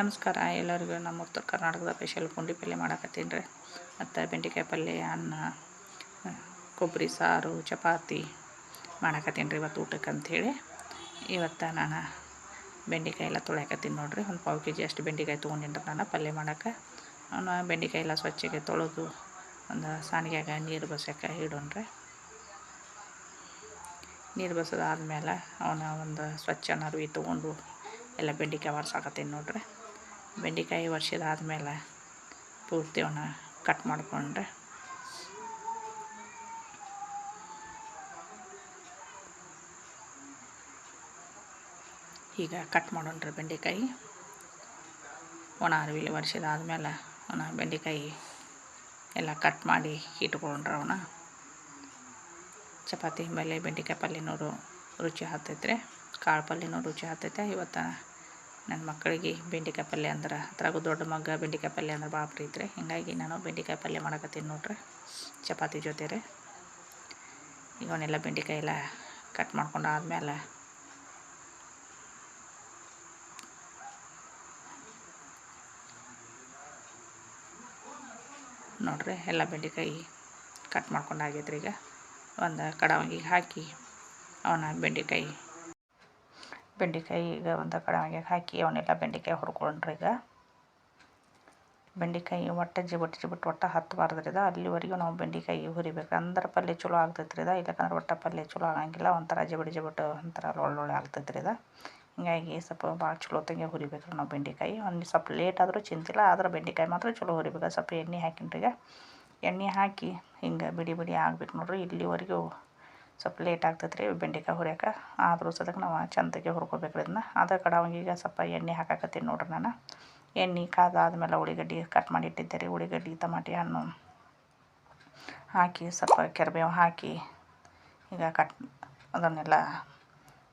ನಮಸ್ಕಾರ, ಎಲ್ಲರಿಗೂ ನಮ್ಮ ಉತ್ತರ ಕರ್ನಾಟಕದ ಸ್ಪೆಷಲ್ ಪುಂಡಿ ಪಲ್ಯ ಮಾಡಕತ್ತೀನಿ ರೀ. ಮತ್ತು ಬೆಂಡೆಕಾಯಿ ಪಲ್ಯ ಅನ್ನ, ಕೊಬ್ಬರಿ ಸಾರು, ಚಪಾತಿ ಮಾಡಾಕತ್ತೀನಿ ರೀ ಇವತ್ತು ಊಟಕ್ಕೆ ಅಂಥೇಳಿ. ಇವತ್ತು ನಾನು ಬೆಂಡೆಕಾಯಿ ಎಲ್ಲ ತೊಳೆಯಕತ್ತೀನಿ ನೋಡಿರಿ. ಒಂದು ಪಾವು ಕೆ ಜಿ ಅಷ್ಟು ಬೆಂಡೆಕಾಯಿ ತೊಗೊಂಡಿನಿ ನಾನು ಪಲ್ಯ ಮಾಡೋಕೆ. ಅವನು ಬೆಂಡೆಕಾಯಿ ಎಲ್ಲ ಸ್ವಚ್ಛಗೆ ತೊಳೆದು ಒಂದು ಸಾಣಿಗ್ಯಾಗ ನೀರು ಇಡೋಣ ರೀ ನೀರು ಬಸದಾದ್ಮೇಲೆ ಅವನ್ನ ಒಂದು ಸ್ವಚ್ಛ ನರ್ವಿ ತೊಗೊಂಡು ಎಲ್ಲ ಬೆಂಡೆಕಾಯಿ ಒರ್ಸಾಕತ್ತೀನಿ ನೋಡ್ರಿ. ಬೆಂಡೆಕಾಯಿ ಒರ್ಸಿದಾದ್ಮೇಲೆ ಪೂರ್ತಿ ಅವನ್ನ ಕಟ್ ಮಾಡಿಕೊಂಡ್ರೆ. ಈಗ ಕಟ್ ಮಾಡೋಣ್ರಿ ಬೆಂಡೆಕಾಯಿ. ಒಣ ಅರಿವಿಲಿ ಒರೆಸಿದಾದ್ಮೇಲೆ ಒಣ ಬೆಂಡೆಕಾಯಿ ಎಲ್ಲ ಕಟ್ ಮಾಡಿ ಇಟ್ಕೊಂಡ್ರೆ ಅವನ ಚಪಾತಿ ಮೇಲೆ ಬೆಂಡೆಕಾಯಿ ಪಲ್ಯನೂರು ರುಚಿ ಹತ್ತೈತ್ರಿ ಕಾಳು ಪಲ್ಯನೂ ರುಚಿ ಹತ್ತೈತೆ ಇವತ್ತು ನನ್ನ ಮಕ್ಕಳಿಗೆ ಬೆಂಡೆಕಾಯಿ ಪಲ್ಯ ಅಂದ್ರೆ ಅದ್ರಾಗೂ ದೊಡ್ಡ ಮಗ ಬೆಂಡೆಕಾಯಿ ಪಲ್ಯ ಅಂದ್ರೆ ಭಾಳ ಪ್ರೀತಿ ರೀ. ಹೀಗಾಗಿ ನಾನು ಬೆಂಡೆಕಾಯಿ ಪಲ್ಯ ಮಾಡಕತ್ತೀನಿ ನೋಡ್ರಿ. ಚಪಾತಿ ಜೊತೆ ರೀ ಈಗ ಅವನ್ನೆಲ್ಲ ಬೆಂಡೆಕಾಯಿ ಎಲ್ಲ ಕಟ್ ಮಾಡ್ಕೊಂಡು ಆದಮೇಲೆ ನೋಡ್ರಿ ಎಲ್ಲ ಬೆಂಡೆಕಾಯಿ ಕಟ್ ಮಾಡ್ಕೊಂಡು ಆಗೈತ್ರಿ ಈಗ. ಒಂದು ಕಡಾವಂಗಿಗೆ ಹಾಕಿ ಅವನ್ನ ಬೆಂಡೆಕಾಯಿ ಬೆಂಡೆಕಾಯಿ ಈಗ ಒಂದು ಕಡಾವಂಗಿಗೆ ಹಾಕಿ ಅವನ್ನೆಲ್ಲ ಬೆಂಡೆಕಾಯಿ ಹುರ್ಕೊಂಡ್ರಿ ಈಗ. ಬೆಂಡೆಕಾಯಿ ಒಟ್ಟು ಜಿಬಟ್ ಜಿಬಿಟ್ಟು ಒಟ್ಟು ಹತ್ತಬಾರ್ದ್ರಿ ಇದು ಅಲ್ಲಿವರೆಗೂ ನಾವು ಬೆಂಡೆಕಾಯಿ ಹುರಿಬೇಕು. ಅಂದ್ರೆ ಪಲ್ಯ ಚಲೋ ಆಗ್ತೈತ್ರಿ ಇಲ್ಲಕಂದ್ರೆ ಒಟ್ಟು ಪಲ್ಯ ಚಲೋ ಆಗಂಗಿಲ್ಲ, ಒಂಥರ ಜಿಬಿಟ್ ಜಿಬಿಟ್ ಒಂಥರ ಒಳ್ಳೊಳ್ಳೆ ಆಗ್ತೈತ್ರಿ ಇದು ಹಿಂಗಾಗಿ ಸ್ವಲ್ಪ ಭಾಳ ಚಲೋ ತಂಗೆ ಹುರಿಬೇಕು ನಾವು ಬೆಂಡೆಕಾಯಿ. ಒಂದು ಸ್ವಲ್ಪ ಲೇಟ್ ಆದರೂ ಚಿಂತಿಲ್ಲ, ಆದ್ರೆ ಬೆಂಡೆಕಾಯಿ ಮಾತ್ರ ಚಲೋ ಹುರಿಬೇಕು. ಸ್ವಲ್ಪ ಎಣ್ಣೆ ಹಾಕಿನ್ರಿ ಈಗ. ಎಣ್ಣೆ ಹಾಕಿ ಹಿಂಗೆ ಬಿಡಿ ಬಿಡಿ ಆಗ್ಬೇಕು ನೋಡ್ರಿ. ಇಲ್ಲಿವರೆಗೂ ಸ್ವಲ್ಪ ಲೇಟ್ ಆಗ್ತೈತೆ ರೀ ಬೆಂಡೆಕಾಯಿ ಹುರಿಯೋಕೆ. ಆದರೂ ಸದಕ್ಕೆ ನಾವು ಚಂದಗೆ ಹುರ್ಕೋಬೇಕು ಇದನ್ನ ಅದೇ ಈಗ ಸ್ವಲ್ಪ ಎಣ್ಣೆ ಹಾಕಾಕತ್ತೀನಿ ನೋಡ್ರಿ ನಾನು. ಎಣ್ಣೆ ಕಾದಾದ್ಮೇಲೆ ಉಳ್ಳಿಗಡ್ಡಿ ಕಟ್ ಮಾಡಿ ಇಟ್ಟಿದ್ದೆ ರೀ. ಉಳ್ಳಿಗಡ್ಡಿ ಟಮಾಟಿ, ಹಣ್ಣು ಹಾಕಿ ಸ್ವಲ್ಪ ಕೆರ್ಬೇವು ಹಾಕಿ ಈಗ ಕಟ್ ಅದನ್ನೆಲ್ಲ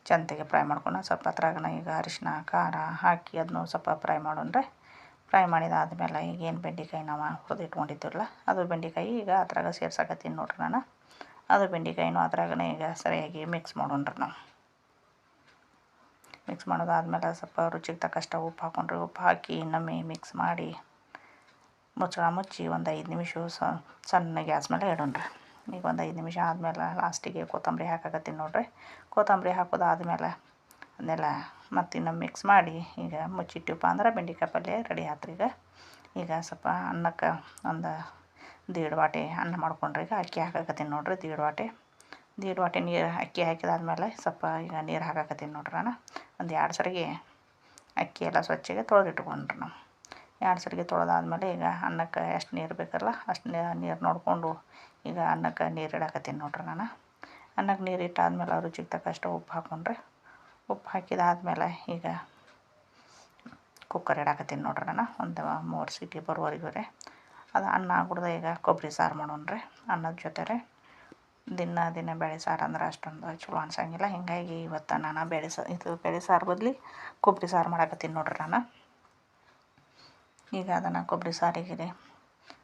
ಚಂದಗೆ ಫ್ರೈ ಮಾಡ್ಕೊಂಡು ಸ್ವಲ್ಪ ಅದ್ರಾಗನ ಈಗ ಅರಿಶಿನ ಖಾರ ಹಾಕಿ ಅದನ್ನು ಸ್ವಲ್ಪ ಫ್ರೈ ಮಾಡೋಣ್ರಿ. ಫ್ರೈ ಮಾಡಿದಾದ್ಮೇಲೆ ಈಗ ಏನು ಬೆಂಡೆಕಾಯಿ ನಾವು ಹುರಿದು ಇಟ್ಕೊಂಡಿದ್ದೀವಲ್ಲ ಅದು ಬೆಂಡೆಕಾಯಿ ಈಗ ಅದ್ರಾಗ ಸೇರ್ಸಕತ್ತೀನಿ ನೋಡ್ರಿ ನಾನು. ಅದು ಬೆಂಡೆಕಾಯಿನೂ ಅದ್ರಾಗನೇ ಈಗ ಸರಿಯಾಗಿ ಮಿಕ್ಸ್ ಮಾಡೋಣ್ರಿ ನಾವು. ಮಿಕ್ಸ್ ಮಾಡೋದಾದ್ಮೇಲೆ ಸ್ವಲ್ಪ ರುಚಿಗೆ ತಕ್ಕಷ್ಟು ಉಪ್ಪು ಹಾಕ್ಕೊಂಡ್ರಿ ಉಪ್ಪು ಹಾಕಿ ಇನ್ನೊಮ್ಮೆ ಮಿಕ್ಸ್ ಮಾಡಿ ಮುಚ್ಚಳ ಮುಚ್ಚಿ ಒಂದು ಐದು ನಿಮಿಷ ಸಣ್ಣ ಗ್ಯಾಸ್ ಮೇಲೆ ಇಡೋಣ್ರಿ. ಈಗ ಒಂದು ಐದು ನಿಮಿಷ ಆದಮೇಲೆ ಲಾಸ್ಟಿಗೆ ಕೊತ್ತಂಬರಿ ಹಾಕಾಕತ್ತೀನಿ ನೋಡ್ರಿ. ಕೊತ್ತಂಬರಿ ಹಾಕೋದಾದ್ಮೇಲೆ ಅದನ್ನೆಲ್ಲ ಮತ್ತು ಇನ್ನೊಮ್ಮೆ ಮಿಕ್ಸ್ ಮಾಡಿ ಈಗ ಮುಚ್ಚಿಟ್ಟಿವಪ್ಪ ಅಂದ್ರೆ ಬೆಂಡೆಕಾಯಿ ಪಲ್ಯ ರೆಡಿ ಆತ್ರಿ ಈಗ ಈಗ ಸ್ವಲ್ಪ ಅನ್ನಕ್ಕೆ ಒಂದು ದೀಡ್ ವಾಟೆ ಅನ್ನ ಮಾಡ್ಕೊಂಡ್ರೆ ಈಗ ಅಕ್ಕಿ ಹಾಕಾಕತ್ತೀನಿ ನೋಡ್ರಿ, ದೀಡ್ ವಾಟೆ ದೀಡ್ ವಾಟೆ ನೀರು ಅಕ್ಕಿ ಹಾಕಿದಾದ್ಮೇಲೆ ಸ್ವಲ್ಪ ಈಗ ನೀರು ಹಾಕಾಕತ್ತೀನಿ ನೋಡ್ರಿ ನಾನು ಒಂದು ಎರಡು ಸರಿಗೆ ಅಕ್ಕಿ ಎಲ್ಲ ಸ್ವಚ್ಛಗೆ ತೊಳೆದಿಟ್ಕೊಂಡ್ರಿ ನಾವು. ಎರಡು ಸರಿಗೆ ತೊಳೆದಾದ್ಮೇಲೆ ಈಗ ಅನ್ನಕ್ಕೆ ಎಷ್ಟು ನೀರು ಬೇಕಲ್ಲ ಅಷ್ಟು ನೀರು ನೋಡಿಕೊಂಡು ಈಗ ಅನ್ನಕ್ಕೆ ನೀರು ಇಡಾಕತ್ತೀನಿ ನೋಡ್ರಿ ನಾನು ಅನ್ನಕ್ಕೆ ನೀರು ಇಟ್ಟಾದ್ಮೇಲೆ ರುಚಿಗೆ ತಕ್ಕಷ್ಟು ಉಪ್ಪು ಹಾಕ್ಕೊಂಡ್ರೆ ಉಪ್ಪು ಹಾಕಿದಾದ್ಮೇಲೆ ಈಗ ಕುಕ್ಕರ್ ಇಡಾಕತ್ತೀನಿ ನೋಡ್ರಿ ನಾನು ಒಂದು ಮೂರು ಸೀಟಿ ಬರುವರೆಗೂ ರೀ ಅದು ಅನ್ನ ಆಗ್ಬಿಡ್ದೆ ಈಗ ಕೊಬ್ಬರಿ ಸಾರು ಮಾಡೋಣ ರೀ, ಅನ್ನದ ಜೊತೆ ರೀ. ದಿನ ದಿನ ಬೇಳೆ ಸಾರು ಅಂದ್ರೆ ಅಷ್ಟೊಂದು ಚಲೋ ಅನ್ಸಂಗಿಲ್ಲ. ಹೀಗಾಗಿ ಇವತ್ತು ನಾನು ಬೇಳೆ ಸಾ, ಇದು ಬೇಳೆ ಸಾರು ಬದಲಿ ಕೊಬ್ಬರಿ ಸಾರು ಮಾಡಾಕತ್ತೀನಿ ನೋಡ್ರಿ ನಾನು. ಈಗ ಅದನ್ನು ಕೊಬ್ಬರಿ ಸಾರಿಗೆ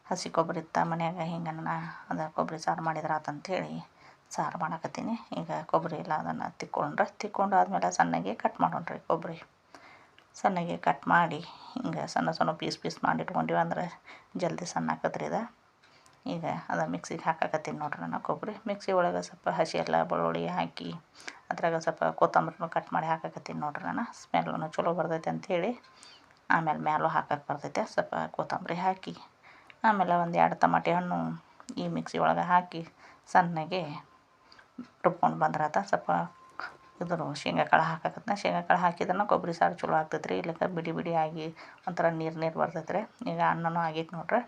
ಹಸಿ ಕೊಬ್ಬರಿ ಇತ್ತ ಮನ್ಯಾಗ ಹಿಂಗೆ ನಾನು ಅದು ಕೊಬ್ಬರಿ ಸಾರು ಮಾಡಿದ್ರೆ ಆತಂತೇಳಿ ಸಾರು ಮಾಡಾಕತ್ತೀನಿ. ಈಗ ಕೊಬ್ಬರಿ ಎಲ್ಲ ಅದನ್ನು ತಿಕ್ಕೊಂಡ್ರೆ ತಿಕ್ಕೊಂಡು ಆದಮೇಲೆ ಸಣ್ಣಗೆ ಕಟ್ ಮಾಡೋಣ್ರಿ ಕೊಬ್ಬರಿ. ಸಣ್ಣಗೆ ಕಟ್ ಮಾಡಿ ಹಿಂಗೆ ಸಣ್ಣ ಸಣ್ಣ ಪೀಸ್ ಪೀಸ್ ಮಾಡಿ ಇಟ್ಕೊಂಡಿವಿ ಅಂದ್ರೆ ಜಲ್ದಿ ಸಣ್ಣ ಆಕತ್ರಿ ಇದು. ಈಗ ಅದು ಮಿಕ್ಸಿಗೆ ಹಾಕಾಕತ್ತೀನಿ ನೋಡ್ರಿ ನಾನು ಕೊಬ್ಬರಿ. ಮಿಕ್ಸಿ ಒಳಗೆ ಸ್ವಲ್ಪ ಹಸಿ ಎಲ್ಲ ಬೆಳ್ಳುಳ್ಳಿ ಹಾಕಿ ಅದ್ರಾಗ ಸ್ವಲ್ಪ ಕೊತ್ತಂಬರಿನೂ ಕಟ್ ಮಾಡಿ ಹಾಕಾಕತ್ತೀನಿ ನೋಡ್ರಿ ನಾನು. ಸ್ಮೆಲ್ಲೂ ಚಲೋ ಬರ್ತೈತೆ ಅಂಥೇಳಿ. ಆಮೇಲೆ ಮ್ಯಾಲೂ ಹಾಕಕ್ಕೆ ಬರ್ತೈತೆ ಸ್ವಲ್ಪ ಕೊತ್ತಂಬರಿ ಹಾಕಿ. ಆಮೇಲೆ ಒಂದು ಎರಡು ತಮಾಟಿ ಹಣ್ಣು ಈ ಮಿಕ್ಸಿ ಒಳಗೆ ಹಾಕಿ ಸಣ್ಣಗೆ ರುಬ್ಕೊಂಡು ಬಂದ್ರಾತ. ಸ್ವಲ್ಪ ಕಾಳು ಶೇಂಗಾಕಾಳು ಶೇಂಗಾ ಕಾಳು ಹಾಕಿದ್ರೆ ಕೊಬ್ಬರಿ ಸಾರು ಚಲೋ ಆಗ್ತೈತೆ ರೀ ಬಿಡಿ ಬಿಡಿ ಆಗಿ ಒಂಥರ ನೀರು ನೀರು ಬರ್ತೈತೆ ರೀ ಈಗ ಅನ್ನನೂ ಆಗೈತೆ ನೋಡ್ರಿ.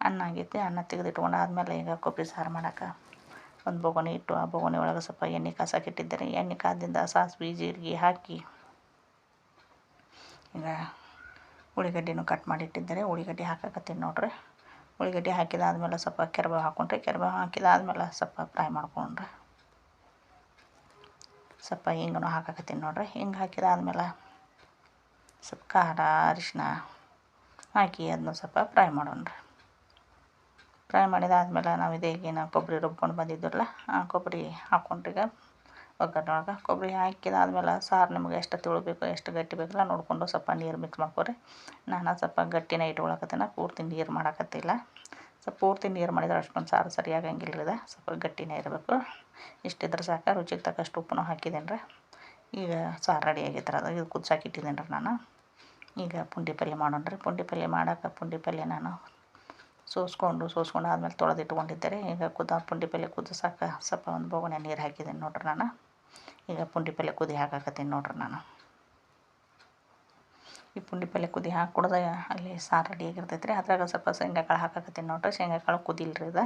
ಅನ್ನ ಆಗೈತಿ, ಅನ್ನ ತೆಗೆದಿಟ್ಕೊಂಡು ಆದಮೇಲೆ ಈಗ ಕೊಬ್ಬರಿ ಸಾರು ಮಾಡಕ್ಕೆ ಒಂದು ಬೊಗಣಿ ಇಟ್ಟು ಆ ಬೊಗಣಿ ಒಳಗೆ ಸ್ವಲ್ಪ ಎಣ್ಣೆ ಕಾಸಕ್ಕೆ ರೀ ಎಣ್ಣೆ ಕಾದಿಂದ ಸಾಸ್ವಿ, ಜೀರಿಗೆ ಹಾಕಿ ಈಗ ಉಳ್ಳಿಗಡ್ಡಿನೂ ಕಟ್ ಮಾಡಿ ಇಟ್ಟಿದ್ದಾರೆ. ಉಳ್ಳಿಗಡ್ಡಿ ಹಾಕಕತ್ತೀನಿ ನೋಡ್ರಿ. ಉಳ್ಳಿಗಡ್ಡಿ ಹಾಕಿದಾದ್ಮೇಲೆ ಸ್ವಲ್ಪ ಕೆರ್ಬೇವು ಹಾಕ್ಕೊಂಡ್ರಿ ಕೆರ್ಬೇವು ಹಾಕಿದಾದ್ಮೇಲೆ ಸ್ವಲ್ಪ ಫ್ರೈ ಮಾಡ್ಕೊಂಡ್ರೆ. ಸ್ವಲ್ಪ ಹಿಂಗೂ ಹಾಕಾಕತ್ತೀನಿ ನೋಡ್ರಿ. ಹಿಂಗೆ ಹಾಕಿದಾದ್ಮೇಲೆ ಸ್ವಲ್ಪ ಖಾರ ಅರಿಶಿನ ಹಾಕಿ ಅದನ್ನು ಸ್ವಲ್ಪ ಫ್ರೈ ಮಾಡೋಣ್ರಿ. ಫ್ರೈ ಮಾಡಿದಾದ್ಮೇಲೆ ನಾವು ಇದೇ ಈಗಿನ ಕೊಬ್ಬರಿ ರುಬ್ಕೊಂಡು ಬಂದಿದ್ದಿರಲ್ಲ ಆ ಕೊಬ್ಬರಿ ಹಾಕ್ಕೊಂಡ್ರೀಗ ಒಗ್ಗರಣೆ ಕೊಬ್ಬರಿ ಹಾಕಿದಾದ್ಮೇಲೆ ಸಾರು ನಿಮ್ಗೆ ಎಷ್ಟು ತಿಳು ಬೇಕು ಎಷ್ಟು ಗಟ್ಟಿ ಬೇಕಲ್ಲ ನೋಡಿಕೊಂಡು ಸ್ವಲ್ಪ ನೀರು ಮಿಕ್ಸ್ ಮಾಡ್ಕೊರಿ. ನಾನು ಸ್ವಲ್ಪ ಗಟ್ಟಿನ ಇಟ್ಕೊಳಕತ್ತೀನಿ, ಪೂರ್ತಿ ನೀರು ಮಾಡಾಕತ್ತಿಲ್ಲ. ಸ್ವಲ್ಪ ಪೂರ್ತಿ ನೀರು ಮಾಡಿದ್ರೆ ಅಷ್ಟೊಂದು ಸಾರು ಸರಿಯಾಗಂಗಿಲ್ಲ ರೀ ಸ್ವಲ್ಪ ಗಟ್ಟಿನೇ ಇರಬೇಕು. ಇಷ್ಟಿದ್ರೆ ಸಾಕು. ರುಚಿಗೆ ತಕ್ಕಷ್ಟು ಉಪ್ಪು ಹಾಕಿದ್ದೇನೆ ರೀ ಈಗ ಸಾರು ರೆಡಿ ಆಗೈತೆ ರೀ ಅದು. ಇದು ಕುದಿಸಾಕಿಟ್ಟಿದ್ದೇನೆ ರೀ ನಾನು. ಈಗ ಪುಂಡಿ ಪಲ್ಯ ಮಾಡೋಣ ರೀ ಪುಂಡಿ ಪಲ್ಯ ಮಾಡೋಕೆ ಪುಂಡಿ ಪಲ್ಯ ನಾನು ಸೋಸ್ಕೊಂಡು ಸೋಸ್ಕೊಂಡು ಆದ್ಮೇಲೆ ತೊಳೆದು ಇಟ್ಕೊಂಡಿದ್ದೆ ರೀ ಈಗ ಕುದ, ಪುಂಡಿ ಪಲ್ಯ ಕುದಿಸಾಕ ಸ್ವಲ್ಪ ಒಂದು ಬೋಗಣೆ ನೀರು ಹಾಕಿದ್ದೀನಿ ನೋಡ್ರಿ ನಾನು. ಈಗ ಪುಂಡಿ ಪಲ್ಯ ಕುದಿ ಹಾಕಾಕತ್ತೀನಿ ನೋಡ್ರಿ ನಾನು. ಈ ಪುಂಡಿ ಪಲ್ಯ ಕುದಿ ಹಾಕಿ ಕುಡ್ದೆ ಅಲ್ಲಿ ಸಾರು ರೆಡಿ ಆಗಿರ್ತೈತೆ ರೀ ಅದ್ರಾಗ ಸ್ವಲ್ಪ ಶೇಂಗಾ ಹಾಕಕತ್ತೀನಿ ನೋಡ್ರಿ. ಶೇಂಗಾ ಕಾಳು ಕುದಿಲ್ರಿ ಇದು.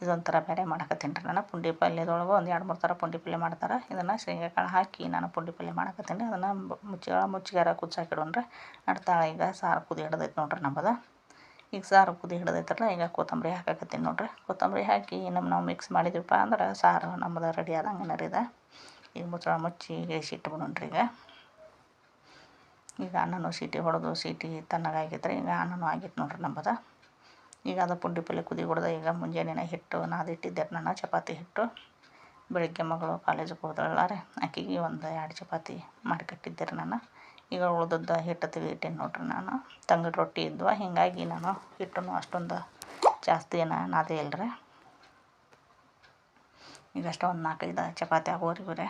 ಇದೊಂಥರ ಬೇರೆ ಮಾಡಕತ್ತೀನಿ ರೀ ನಾನು. ಪುಂಡಿ ಪಲ್ಯದೊಳಗೆ ಒಂದು ಎರಡು ಮೂರು ಥರ ಪುಂಡಿ ಪಲ್ಯ ಮಾಡ್ತಾರೆ. ಇದನ್ನು ಶೇಂಗಾ ಕಾಳು ಹಾಕಿ ನಾನು ಪುಂಡಿ ಪಲ್ಯ ಮಾಡಕತ್ತೀನಿ. ಅದನ್ನು ಮುಚ್ಚಿಗಳ ಮುಚ್ಚಿಗಾರ ಕುಚ್ಚಾಕಿಡೋಣ್ರಿ ನಡ್ತಾಳೆ ಈಗ ಸಾರು ಕುದಿ ಹಿಡ್ದೈತೆ ನೋಡ್ರಿ ನಮ್ಮದು. ಈಗ ಸಾರು ಕುದಿ ಹಿಡ್ದೈತಲ್ಲ, ಈಗ ಕೊತ್ತಂಬರಿ ಹಾಕಕತ್ತೀನಿ ನೋಡ್ರಿ. ಕೊತ್ತಂಬರಿ ಹಾಕಿ ನಮ್ಮ ನಾವು ಮಿಕ್ಸ್ ಮಾಡಿದ್ವಿಪ್ಪ ಅಂದ್ರೆ ಸಾರು ನಮ್ಮದು ರೆಡಿ ಆದಂಗೆ ರೀ ಈಗ ಮುಚ್ಚಳ ಮುಚ್ಚಿ ಇಟ್ಬಿಡೋಣ ಇಟ್ಬಿಡೋಣ್ರಿ ಈಗ. ಈಗ ಅನ್ನನೂ ಸೀಟಿ ಹೊಡೆದು ಸೀಟಿ ತಣ್ಣಗಾಗೈತ್ರಿ ಈಗ ಅನ್ನನೂ ಆಗಿತ್ತು ನೋಡ್ರಿ ನಂಬದ. ಈಗ ಅದು ಪುಂಡಿ ಪಲ್ಯ ಕುದಿ ಹೊಡೆದ, ಈಗ ಮುಂಜಾನೆನ ಹಿಟ್ಟು ನಾದಿಟ್ಟಿದ್ದೆ ನಾನು ಚಪಾತಿ ಹಿಟ್ಟು. ಬೆಳಗ್ಗೆ ಮಗಳು ಕಾಲೇಜಿಗೆ ಹೋದಳಲ್ಲ ರೀ, ಆಕೆಗೆ ಒಂದು ಎರಡು ಚಪಾತಿ ಮಾಡಿ ಕಟ್ಟಿದ್ದೆ ರೀ ನಾನು. ಈಗ ಉಳ್ದದ್ದು ಹಿಟ್ಟು ತೆಗಿಟ್ಟೇನೆ ನೋಡ್ರಿ ನಾನು. ತಂಗಳು ರೊಟ್ಟಿ ಇದ್ವು, ಹೀಗಾಗಿ ನಾನು ಹಿಟ್ಟನ್ನು ಅಷ್ಟೊಂದು ಜಾಸ್ತಿ ಏನು ನಾದೇ ಇಲ್ಲರಿ ಈಗ ಒಂದು ನಾಲ್ಕೈದು ಚಪಾತಿ ಆಗೋರಿಗೂ ರೀ.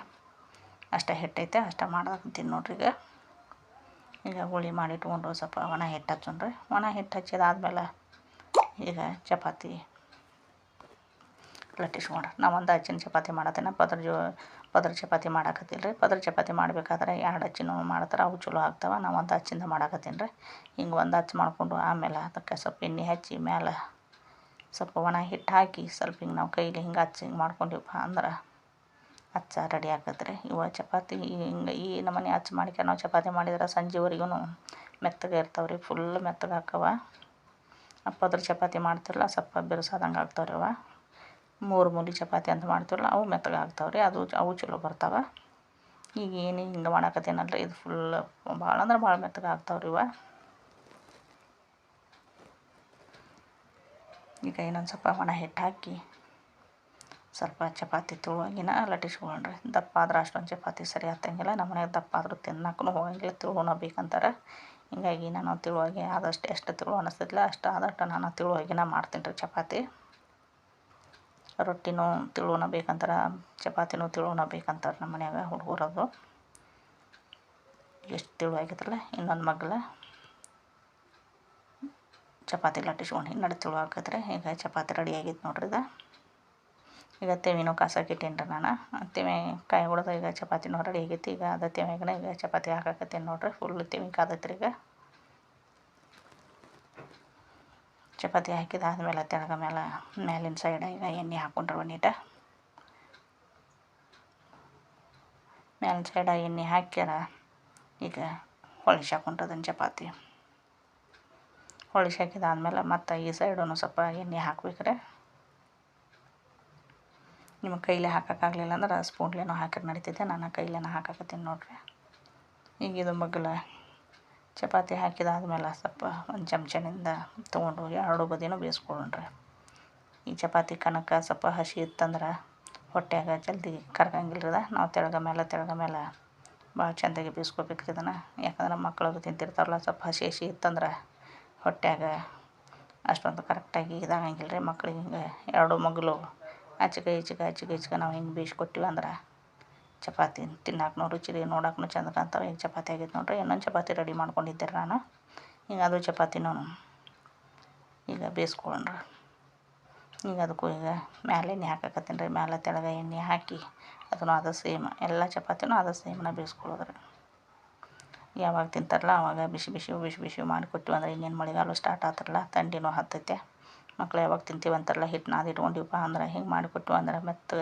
ಅಷ್ಟೇ ಹಿಟ್ಟೈತೆ, ಅಷ್ಟೇ ಮಾಡಾಕತ್ತೀನಿ ನೋಡ್ರಿ ಈಗ. ಈಗ ಹುಳಿ ಮಾಡಿ ಇಟ್ಕೊಂಡು ಸ್ವಲ್ಪ ಒಣ ಹಿಟ್ಟು ಹಚ್ಚೋಣ್ರಿ ಒಣ ಹಿಟ್ಟು ಹಚ್ಚಿದಾದ್ಮೇಲೆ ಈಗ ಚಪಾತಿ ಲಟ್ಟಿಸ್ಕೊಂಡ್ರೆ. ನಾವು ಒಂದು ಹಚ್ಚಿನ ಚಪಾತಿ ಮಾಡತ್ತೇನೆ. ಪದ್ರ ಜೋ, ಪದ್ರ ಚಪಾತಿ ಮಾಡಾಕತ್ತಿಲ್ಲ ರೀ ಪದ್ರ ಚಪಾತಿ ಮಾಡಬೇಕಾದ್ರೆ ಎರಡು ಹಚ್ಚಿನೂ ಮಾಡ್ತಾರೆ ಅವು ಚಲೋ ಆಗ್ತಾವೆ. ನಾ ಒಂದು ಹಚ್ಚಿಂದ ಮಾಡಾಕತ್ತೀನಿ ರೀ ಹಿಂಗೆ ಒಂದು ಹಚ್ಚು ಮಾಡಿಕೊಂಡು ಆಮೇಲೆ ಅದಕ್ಕೆ ಸ್ವಲ್ಪ ಎಣ್ಣೆ ಹಚ್ಚಿ ಮ್ಯಾಲೆ ಸ್ವಲ್ಪ ಒಣ ಹಿಟ್ಟು ಹಾಕಿ ಸ್ವಲ್ಪ ಹಿಂಗೆ ನಾವು ಕೈಲಿ ಹಿಂಗೆ ಹಚ್ಚಿ ಹಿಂಗೆ ಮಾಡ್ಕೊಂಡಿವಪ್ಪ ಅಂದ್ರೆ ಅಚ್ಚ ರೆಡಿ ಆಗತ್ತೆ ರೀ ಇವ ಚಪಾತಿ ಹಿಂಗೆ ಈ ನಮೂನಿ ಅಚ್ಚ ಮಾಡ್ಕೊಂಡು ನಾವು ಚಪಾತಿ ಮಾಡಿದ್ರೆ ಸಂಜೆವರೆಗೂ ಮೆತ್ತಗೆ ಇರ್ತಾವೆ ರೀ ಫುಲ್ ಮೆತ್ತಗೆ ಹಾಕವ ಅಪ್ಪದ್ರ ಚಪಾತಿ ಮಾಡ್ತಿರಲ್ಲ ಸ್ವಲ್ಪ ಬಿರುಸಾದಂಗೆ ಆಗ್ತಾವೆ ರೀ ಮೂರು ಮೂಲೆ ಚಪಾತಿ ಅಂತ ಮಾಡ್ತೀವಲ್ಲ ಅವು ಮೆತ್ತಗೆ ಆಗ್ತಾವೆ ರೀ ಅದು ಅವು ಚಲೋ ಬರ್ತಾವೆ. ಈಗ ಏನು ಹಿಂಗೆ ಮಾಡಾಕತ್ತೀನಲ್ಲ ಇದು ಫುಲ್ ಭಾಳ ಅಂದ್ರೆ ಭಾಳ ಮೆತ್ತಗೆ ಆಗ್ತಾವೆ ರೀ ಇವ. ಈಗ ಇನ್ನೊಂದು ಸ್ವಲ್ಪ ಒಣ ಹಿಟ್ಟು ಹಾಕಿ ಸ್ವಲ್ಪ ಚಪಾತಿ ತುಳುವಾಗಿನ ಲಟ್ಟಿಸ್ಕೊಂಡ್ರಿ ದಪ್ಪ ಆದ್ರೆ ಅಷ್ಟೊಂದು ಚಪಾತಿ ಸರಿ ಹತ್ತಂಗಿಲ್ಲ ನಮ್ಮ ಮನ್ಯಾಗ ದಪ್ಪ ಆದರೂ ತಿನ್ನಕ್ಕೂ ಹೋಗಂಗಿಲ್ಲ, ತಿಳುವನ ಬೇಕಂತಾರೆ. ಹೀಗಾಗಿ ನಾನು ತಿಳುವಾಗಿ ಆದಷ್ಟು ಎಷ್ಟು ತಿಳು ಅನ್ನಿಸ್ತೈತಿಲ್ಲ ಅಷ್ಟು ಆದಷ್ಟು ನಾನು ತಿಳುವಾಗಿನ ಮಾಡ್ತೀನಿ ರೀ ಚಪಾತಿ. ರೊಟ್ಟಿನೂ ತಿಳುವನ ಬೇಕಂತಾರೆ, ಚಪಾತಿನೂ ತಿಳುವನ ಬೇಕಂತಾರೆ ನಮ್ಮ ಮನ್ಯಾಗ ಹುಡುಗರದು. ಎಷ್ಟು ತಿಳುವಾಗಿತ್ತಲ್ಲ ಇನ್ನೊಂದು ಮಗ್ಲ ಚಪಾತಿ ಲಟ್ಟಿಸ್ಕೊಂಡು ನಡು ಹಾಕಿದ್ರೆ ಈಗ ಚಪಾತಿ ರೆಡಿ ಆಗಿತ್ತು ನೋಡ್ರಿ ಇದು ಈಗ ತೆವಿನೂ ಕಾಸಕ್ಕೆ ಇಟ್ಟೇನಿ ರೀ ನಾನು. ತೆವೆ ಕಾಯಿ ಹೊಡೆದ ಈಗ ಚಪಾತಿನೂ ರೆಡಿ ಆಗೈತಿ ಈಗ ಅದ ತೆವ್ಯಾಗನ ಈಗ ಚಪಾತಿ ಹಾಕಾಕತ್ತೀನಿ ನೋಡಿರಿ ಫುಲ್ ತೆವಿ ಕಾದೈತ್ರಿ ಈಗ. ಚಪಾತಿ ಹಾಕಿದಾದ್ಮೇಲೆ ತೆಳಗ ಮೇಲೆ ಮೇಲಿನ ಸೈಡ್ ಈಗ ಎಣ್ಣೆ ಹಾಕ್ಕೊಂಡ್ರೆ ನೀಟ. ಮೇಲಿನ ಸೈಡ ಎಣ್ಣೆ ಹಾಕ್ಯಾರ, ಈಗ ಹೊಳಿಸಿ ಹಾಕೊಂಡ್ರದನ್ನು ಚಪಾತಿ. ಹೊಳಿಸಿ ಹಾಕಿದಾದ್ಮೇಲೆ ಮತ್ತು ಈ ಸೈಡೂ ಸ್ವಲ್ಪ ಎಣ್ಣೆ ಹಾಕ್ಬೇಕ್ರಿ. ನಿಮ್ಮ ಕೈಲೇ ಹಾಕೋಕ್ಕಾಗಲಿಲ್ಲ ಅಂದ್ರೆ ಸ್ಪೂನ್ಲೇನೋ ಹಾಕಿದ್ರೆ ನಡಿತೈತೆ. ನಾನು ಕೈಲೇನ ಹಾಕಾಕತ್ತೀನಿ ನೋಡಿರಿ. ಈಗ ಇದು ಮಗ್ಲ ಚಪಾತಿ ಹಾಕಿದಾದ್ಮೇಲೆ ಸ್ವಲ್ಪ ಒಂದು ಚಮಚನಿಂದ ತೊಗೊಂಡು ಎರಡು ಬದಿನೂ ಬೇಯಿಸ್ಕೊಳ್ಳೋಣ್ರಿ ಈ ಚಪಾತಿ ಕಣಕ್ಕೆ ಸ್ವಲ್ಪ ಹಸಿ ಇತ್ತಂದ್ರೆ ಹೊಟ್ಯಾಗ ಜಲ್ದಿ ಕರ್ಗಂಗಿಲ್ಲ ನಾವು ತೆಳಗ ಮೇಲೆ ತೆಳಗ ಮೇಲೆ ಭಾಳ ಚೆಂದಾಗಿ ಬೇಯಿಸ್ಕೋಬೇಕ್ರಿ ಇದನ್ನು. ಯಾಕಂದ್ರೆ ಮಕ್ಕಳು ತಿಂತಿರ್ತಾರಲ್ಲ, ಸ್ವಲ್ಪ ಹಸಿ ಹಸಿ ಇತ್ತಂದ್ರೆ ಹೊಟ್ಯಾಗ ಅಷ್ಟೊಂದು ಕರೆಕ್ಟಾಗಿ ಇದಾಗಂಗಿಲ್ಲ ರೀ ಮಕ್ಳಿಗೆ ಹಿಂಗೆ. ಎರಡು ಮಗ್ಲು ಆಚೆಗೆ ಈಚೆಗೆ ಆಚೆಗೆ ಈಚೆಗೆ ನಾವು ಹಿಂಗೆ ಬೀಸ್ಕೊಟ್ಟಿವಿ ಅಂದ್ರೆ ಚಪಾತಿ ತಿನ್ನಕ್ಕೂ ರುಚಿ ನೋಡಕ್ಕೂ ಚಂದ ಕಾಣ್ತಾವೆ ಹಿಂಗೆ ಚಪಾತಿ ಆಗೈತೆ ನೋಡ್ರಿ, ಇನ್ನೊಂದು ಚಪಾತಿ ರೆಡಿ ಮಾಡ್ಕೊಂಡಿದ್ದೆ ರೀ ನಾನು. ಈಗ ಅದು ಚಪಾತಿನೂ ಈಗ ಬೇಯಿಸ್ಕೊಳ್ಳೋಣ್ರಿ. ಈಗ ಅದಕ್ಕೂ ಈಗ ಮ್ಯಾಲೆ ಎಣ್ಣೆ ಹಾಕಕತ್ತೀನಿ ರೀ, ಮ್ಯಾಲೆ ತೆಳಗ ಎಣ್ಣೆ ಹಾಕಿ ಅದನ್ನು ಅದು ಸೇಮ್, ಎಲ್ಲ ಚಪಾತಿನೂ ಅದು ಸೇಮ್ನ ಬೇಯಿಸ್ಕೊಳ್ಳೋದ್ರಿ. ಯಾವಾಗ ತಿಂತಾರಲ್ಲ ಆವಾಗ ಬಿಸಿ ಬಿಸಿ ಬಿಸಿ ಬಿಸಿ ಮಾಡಿಕೊಟ್ಟಿವಿ ಅಂದರೆ ಇನ್ನೇನು ಮಳೆಗಾಲ ಸ್ಟಾರ್ಟ್ ಆತರಲ್ಲ, ಥಂಡಿನೂ ಹತ್ತೈತೆ. ಮಕ್ಳು ಯಾವಾಗ ತಿಂತೀವಿ ಅಂತಾರಲ್ಲ ಹಿಟ್ಟು ನಾದಿ ಇಟ್ಕೊಂಡಿವಪ್ಪ ಅಂದ್ರೆ ಹಿಂಗೆ ಮಾಡಿಕೊಟ್ವಿ ಅಂದ್ರೆ ಮತ್ತು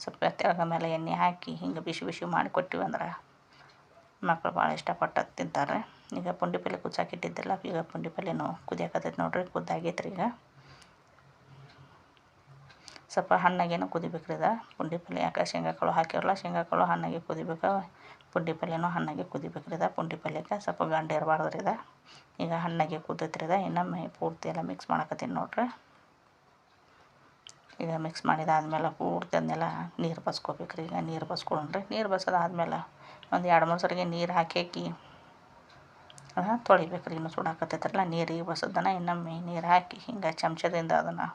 ಸ್ವಲ್ಪ ತೆಳಗ ಮೇಲೆ ಎಣ್ಣೆ ಹಾಕಿ ಹಿಂಗೆ ಬಿಸಿ ಬಿಸಿ ಮಾಡಿಕೊಟ್ಟಿವಿ ಅಂದ್ರೆ ಮಕ್ಕಳು ಭಾಳ ಇಷ್ಟಪಟ್ಟು ತಿಂತಾರೆ ಈಗ ಪುಂಡಿ ಕುಚ್ಚಾಕಿಟ್ಟಿದ್ದೆಲ್ಲ ಈಗ ಪುಂಡಿ ಪಲ್ಲೆನೂ ಕುದಿಯಾಕತ್ತೈತೆ ನೋಡ್ರಿ, ಕುದ್ದಾಗೈತ್ರಿ ಈಗ. ಸ್ವಲ್ಪ ಹಣ್ಣಾಗೇನು ಕುದಿಬೇಕ್ರಿ ಇದು ಪುಂಡಿ ಪಲ್ಲೆ ಯಾಕೆ ಶೇಂಗಾ ಕಾಳು ಹಾಕಿರಲ್ಲ ಶೇಂಗಾ ಕಾಳು ಹಣ್ಣಾಗೆ ಕುದಿಬೇಕು, ಪುಂಡಿ ಪಲ್ಲೆನೂ ಹಣ್ಣಾಗೆ ಕುದಿಬೇಕ್ರಿ ಇದು ಪುಂಡಿ ಪಲ್ಯಕ್ಕೆ ಸ್ವಲ್ಪ ಗಂಡ ಇರಬಾರ್ದು ರೀ ಇದು ಈಗ ಹಣ್ಣಾಗೆ ಕುದ್ದೈತ್ರಿ ಇದು ಇನ್ನೊಮ್ಮೆ ಪೂರ್ತಿ ಎಲ್ಲ ಮಿಕ್ಸ್ ಮಾಡಕತ್ತೀನಿ ನೋಡ್ರಿ. ಈಗ ಮಿಕ್ಸ್ ಮಾಡಿದಾದ್ಮೇಲೆ ಪೂರ್ತಿ ಅದನ್ನೆಲ್ಲ ನೀರು ಬಸ್ಕೋಬೇಕು ರೀ ಈಗ ನೀರು ಬಸ್ಕೊಂಡ್ರೆ ನೀರು ಬಸದಾದ್ಮೇಲೆ ಒಂದು ಎರಡು ಮೂರು ಸರಿಗೆ ನೀರು ಹಾಕಿ ಹಾಕಿ ತೊಳಿಬೇಕು ರೀ ಇನ್ನೂ ಸುಡಾಕತ್ತೈತ್ರಲ್ಲ. ನೀರಿಗೆ ಬಸದನ್ನ ಇನ್ನೊಮ್ಮೆ ನೀರು ಹಾಕಿ ಹಿಂಗೆ ಚಮಚದಿಂದ ಅದನ್ನು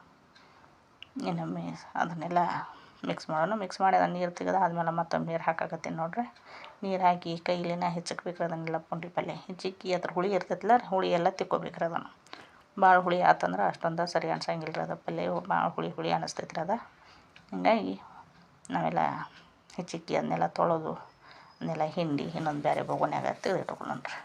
ಇನ್ನೊಮ್ಮೆ ಅದನ್ನೆಲ್ಲ ಮಿಕ್ಸ್ ಮಾಡೋಣ ಮಿಕ್ಸ್ ಮಾಡಿ ಅದನ್ನು ನೀರು ತೆಗೆದಾದ್ಮೇಲೆ ಮತ್ತೊಮ್ಮೆ ನೀರು ಹಾಕಾಕತ್ತೀನಿ ನೋಡ್ರಿ. ನೀರು ಹಾಕಿ ಕೈಲಿನ ಹೆಚ್ಚಕ್ಬೇಕು ಅದನ್ನೆಲ್ಲ ಪುಂಡಿ ಪಲ್ಯ ಹೆಚ್ಚಿಕ್ಕಿ ಅದ್ರ ಹುಳಿ ಇರ್ತೈತಲ್ಲ ಹುಳಿ ಎಲ್ಲ ತಿಕ್ಕೋಬೇಕ್ರಿ ಅದನ್ನು. ಭಾಳ ಹುಳಿ ಆತಂದ್ರೆ ಅಷ್ಟೊಂದು ಸರಿ ಅನ್ಸಂಗಿಲ್ಲ ರೀ ಅದು ಪಲ್ಯ ಭಾಳ ಹುಳಿ ಹುಳಿ ಅನ್ನಿಸ್ತೈತೆ ರೀ ಅದು. ಹೀಗಾಗಿ ನಾವೆಲ್ಲ ಹೆಚ್ಚಿಕ್ಕಿ ಅದನ್ನೆಲ್ಲ ತೊಳೆದು, ಅದನ್ನೆಲ್ಲ ಹಿಂಡಿ ಇನ್ನೊಂದು ಬೇರೆ ಬೊಗನ್ಯಾಗ ತೆಗೆದಿಟ್ಕೊಳ್ಳೋಣ ರೀ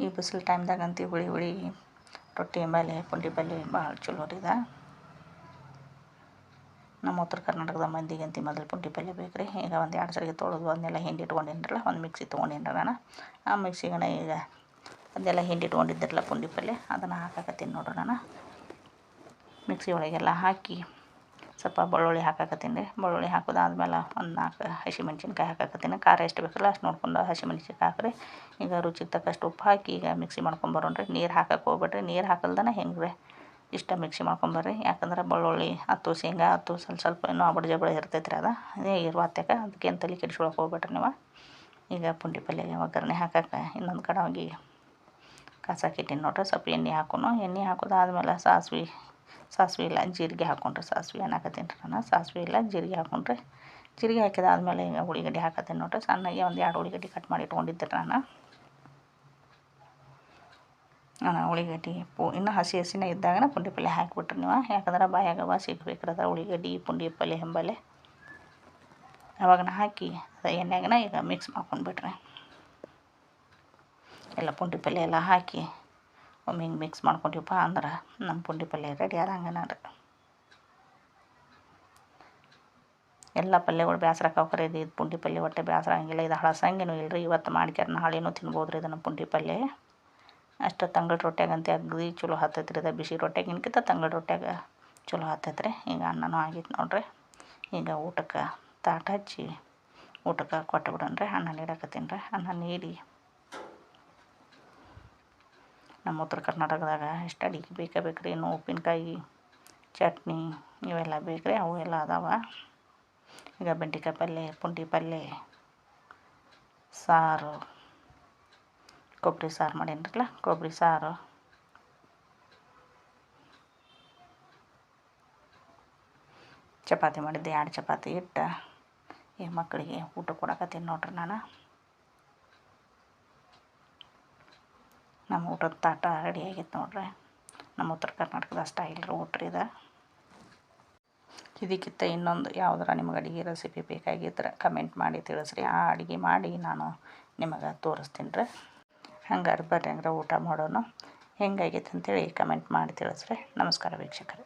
ಈ ಬಿಸಿಲು ಟೈಮ್ದಾಗಂತೂ ಹುಳಿ ಹುಳಿ ರೊಟ್ಟಿ ಮೇಲೆ ಪುಂಡಿ ಪಲ್ಯ ಭಾಳ ಚಲೋ ರೀ ಇದು. ನಮ್ಮ ಉತ್ತರ ಕರ್ನಾಟಕದ ಮಂದಿಗಂತಿ ಮೊದಲು ಪುಂಡಿ ಪಲ್ಯ ಬೇಕು ರೀ ಈಗ ಒಂದು ಎರಡು ಸರಿಗೆ ತೊಳೆದು ಅದನ್ನೆಲ್ಲ ಹಿಂಡಿ ಇಟ್ಕೊಂಡಿನ್ರಲ್ಲ ಒಂದು ಮಿಕ್ಸಿ ತೊಗೊಂಡಿನ್ರಿ ನಾನು ಆ ಮಿಕ್ಸಿಗಣ ಈಗ ಅದೆಲ್ಲ ಹಿಂಡಿ ಇಟ್ಕೊಂಡಿದ್ದಿರಲ್ಲ ಪುಂಡಿ ಪಲ್ಯ ಅದನ್ನು ಹಾಕಾಕತ್ತೀನಿ ನೋಡ್ರಿ ನಾನು ಮಿಕ್ಸಿ ಒಳಗೆಲ್ಲ ಹಾಕಿ ಸ್ವಲ್ಪ ಬೆಳ್ಳುಳ್ಳಿ ಹಾಕಾಕತ್ತೀನಿ ರೀ. ಬೆಳ್ಳುಳ್ಳಿ ಹಾಕೋದಾದ್ಮೇಲೆ ಒಂದು ನಾಲ್ಕು ಹಸಿಮೆಣ್ಸಿನ್ಕಾಯಿ ಹಾಕಾಕತ್ತೀನಿ. ಖಾರ ಎಷ್ಟು ಬೇಕಲ್ಲ ಅಷ್ಟು ನೋಡ್ಕೊಂಡು ಹಸಿಮೆಣ್ಸಿನ್ಕಾಯಿ ಹಾಕ್ರಿ. ಈಗ ರುಚಿಗೆ ತಕ್ಕಷ್ಟು ಉಪ್ಪು ಹಾಕಿ ಈಗ ಮಿಕ್ಸಿ ಮಾಡ್ಕೊಂಬರೋಣ ರೀ ನೀರು ಹಾಕಕ್ಕೆ ಹೋಗ್ಬೇಡ್ರಿ. ನೀರು ಹಾಕಲ್ದನ ಹೆಂಗೆ ರೀ? ಇಷ್ಟ ಮಿಕ್ಸಿ ಮಾಡ್ಕೊಂಬರ್ರಿ ಯಾಕಂದ್ರೆ ಬೆಳ್ಳುಳ್ಳಿ ಹತ್ತು ಶೇಂಗಾ ಹತ್ತು ಸ್ವಲ್ಪ ಸ್ವಲ್ಪ ಇನ್ನೂ ಅಬಡ ಜಬಳ ಇರ್ತೈತೆ ರೀ ಅದು ಅದೇ ಇರುವಾತ್ಯಾಗ ಅದಕ್ಕೇನು ತಲೆ ಕೆಡಿಸ್ಕೊಳಕ್ಕೆ ಹೋಗ್ಬೇಡ್ರಿ ನೀವು. ಈಗ ಪುಂಡಿ ಪಲ್ಯ ಒಗ್ಗರಣೆ ಹಾಕಕ್ಕೆ ಇನ್ನೊಂದು ಕಡೆ ಹೋಗಿ ಕಾಸಕ್ಕೆ ಇಟ್ಟಿನಿ ನೋಡ್ರಿ. ಸ್ವಲ್ಪ ಎಣ್ಣೆ ಹಾಕೋನು. ಎಣ್ಣೆ ಹಾಕೋದಾದ್ಮೇಲೆ ಸಾಸ್ವೆ ಸಾಸ್ವೆ ಇಲ್ಲ, ಜೀರಿಗೆ ಹಾಕ್ಕೊಂಡ್ರೆ ಸಾಸಿವೆ ಅನ್ನಕತ್ತೀನಿ ರೀ ನಾನು. ಸಾಸ್ವೆ ಇಲ್ಲ, ಜೀರಿಗೆ ಹಾಕ್ಕೊಂಡ್ರೆ ಜೀರಿಗೆ ಹಾಕಿದಾದ್ಮೇಲೆ ಈಗ ಉಳ್ಳಿಗಡ್ಡೆ ಹಾಕತ್ತೀನಿ ನೋಡ್ರಿ. ಸಣ್ಣಗೆ ಒಂದು ಎರಡು ಉಳ್ಳಿಗಡ್ಡೆ ಕಟ್ ಮಾಡಿ ಇಟ್ಕೊಂಡಿದ್ದೆ ನಾನು. ನಾನು ಉಳ್ಳಿಗಡ್ಡೆ ಪು, ಇನ್ನೂ ಹಸಿ ಹಸಿನ ಇದ್ದಾಗನ ಪುಂಡಿ ಪಲ್ಯ ಹಾಕಿಬಿಟ್ರಿ ನೀವು. ಯಾಕಂದ್ರೆ ಬಾಯಾಗ ವಾಸಿ ಇರ್ಬೇಕ್ರದ ಉಳ್ಳಿಗಡ್ಡೆ ಪುಂಡಿ ಪಲ್ಯ, ಹೆಂಬಲೆ. ಅವಾಗನ ಹಾಕಿ ಅದು ಎಣ್ಣೆಗನ ಈಗ ಮಿಕ್ಸ್ ಮಾಡ್ಕೊಂಡ್ಬಿಟ್ರೆ. ಎಲ್ಲ ಪುಂಡಿ ಪಲ್ಯ ಎಲ್ಲ ಹಾಕಿ ಒಮ್ಮೆ ಹಿಂಗೆ ಮಿಕ್ಸ್ ಮಾಡ್ಕೊಂಡಿವಪ್ಪ ಅಂದ್ರೆ ನಮ್ಮ ಪುಂಡಿ ಪಲ್ಯ ರೆಡಿ ಆದಂಗೆ ನೋಡ್ರಿ. ಎಲ್ಲ ಪಲ್ಯಗಳು ಬೇಸರ ಕಾವ್ಕರ ಇದು ಇದು ಪುಂಡಿ ಪಲ್ಯ ಒಟ್ಟೆ ಬೇಸರ ಹಂಗಿಲ್ಲ ಇದು ಹಳಸಂಗೇನು ಇಲ್ಲರಿ ಇವತ್ತು ಮಾಡ್ಕ್ಯಾರ ನಾಳೆನೂ ತಿನ್ಬೋದು ರೀ ಇದನ್ನು ಪುಂಡಿ ಪಲ್ಯ. ಅಷ್ಟು ತಂಗಳು ರೊಟ್ಯಾಗಂತೆ ಅಗ್ದಿ ಚಲೋ ಹತ್ತೈತೆ ರೀ ಇದು ಬಿಸಿ ರೊಟ್ಯಾಗಿನ್ಕಿಂತ ತಂಗಳು ರೊಟ್ಯಾಗ ಚಲೋ ಹತ್ತೈತೆ ರೀ ಈಗ ಅನ್ನನೂ ಆಗೈತೆ ನೋಡ್ರಿ. ಈಗ ಊಟಕ್ಕೆ ತಾಟ ಹಚ್ಚಿ, ಊಟಕ್ಕೆ ಕೊಟ್ಟು ಬಿಡೋಣ ರೀ ಅನ್ನ ನೀಡಕತ್ತೀನಿ ರೀ. ಅನ್ನ ನೀಡಿ. ನಮ್ಮ ಉತ್ತರ ಕರ್ನಾಟಕದಾಗ ಇಷ್ಟು ಅಡಿಗೆ ಬೇಕೇ ಬೇಕು ರೀ ಇನ್ನು ಉಪ್ಪಿನಕಾಯಿ ಚಟ್ನಿ ಇವೆಲ್ಲ ಬೇಕು ರೀ ಅವು ಎಲ್ಲ ಅದಾವ. ಈಗ ಬೆಂಡೆಕಾಯಿ ಪಲ್ಯ ಪುಂಡಿ ಪಲ್ಯ ಸಾರು. ಕೊಬ್ಬರಿ ಸಾರು ಮಾಡೀನಿರಲ್ಲ? ಕೊಬ್ಬರಿ ಸಾರು. ಚಪಾತಿ ಮಾಡಿದ್ದೆ. ಎರಡು ಚಪಾತಿ ಇಟ್ಟು. ಈ ಮಕ್ಕಳಿಗೆ ಊಟ ಕೊಡಕತ್ತೀನಿ ನೋಡ್ರಿ ನಾನು. ನಮ್ಮ ಊಟದ ತಾಟ ರೆಡಿ ಆಗೈತೆ ನೋಡ್ರಿ. ನಮ್ಮ ಉತ್ತರ ಕರ್ನಾಟಕದ ಸ್ಟೈಲ್ ಊಟ ರೀ ಇದು. ಇದಕ್ಕಿಂತ ಇನ್ನೊಂದು ಯಾವ್ದಾರ ನಿಮಗೆ ಅಡುಗೆ ರೆಸಿಪಿ ಬೇಕಾಗಿದ್ರೆ ಕಮೆಂಟ್ ಮಾಡಿ ತಿಳಿಸ್ರಿ. ಆ ಅಡುಗೆ ಮಾಡಿ ನಾನು ನಿಮಗೆ ತೋರಿಸ್ತೀನಿ ರೀ. ಹಂಗಾರೆ ಬರ್ರಿ ಊಟ ಮಾಡೋಣ ಹೆಂಗಾಗೈತೆ ಅಂತೇಳಿ ಕಮೆಂಟ್ ಮಾಡಿ ತಿಳಿಸ್ರಿ. ನಮಸ್ಕಾರ ವೀಕ್ಷಕರೇ.